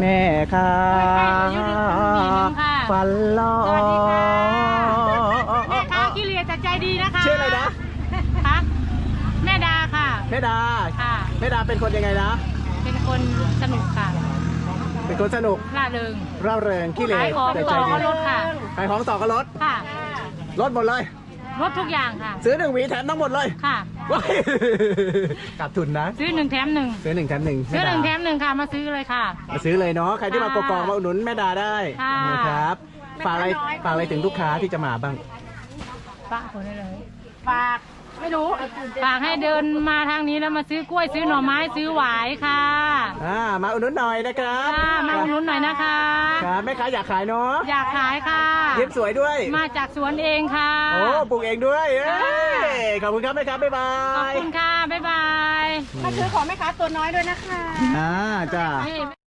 แม่ค่ะอายุหนึ่งปีหนึ่งค่ะฟันลอสวัสดีค่ะแม่ค้าขี้เลียแต่ใจดีนะคะชื่ออะไรนะคะแม่ดาค่ะ แม่ดาค่ะแม่ดาเป็นคนยังไงนะ เป็นคนสนุกค่ะ เป็นคนสนุกร่าเริงเร่าเริงขี้เหร่ขายของแต่ใจต่อดีก็ลดค่ะขายของต่อก็ลดค่ะลดหมดเลย ลดทุกอย่างค่ะ ซื้อหนึ่งหวีแถมทั้งหมดเลยค่ะ ว้ายขาดทุนนะ ซื้อหนึ่งแถมหนึ่งซื้อหนึ่งแถมหนึ่งซื้อหนึ่งม่แถดามหนึ่งค่ะมาซื้อเลยค่ะ มาซื้อเลยเนาะใครที่มาค่ะกกองมาอุดหนุนแม่ดาได้ค่ะ นะครับฝากอะไรฝากอะไรถึงลูกค้าที่จะมาบ้างป้าคนได้เลยฝาก ไม่รู้ฝากให้เดินมาทางนี้แล้วมาซื้อกล้วยซื้อหน่อไม้ซื้อหวายค่ะอ่ามาอุดหนุนหน่อยนะครับ ค่ะมาอุดหนุนหน่อยนะคะ ครับแม่ค้าอยากขายเนาะอยากขายค่ะ เย็บสวยด้วย มาจากสวนเองค่ะ โอ้ปลูกเองด้วยเอ้ยขอบคุณครับแม่ค้าบ๊ายบาขอบยคุณค่ะ บ๊ายบาย มาซื้อของแม่ค้าตัวน้อยด้วยนะคะ อ่าจ้านี่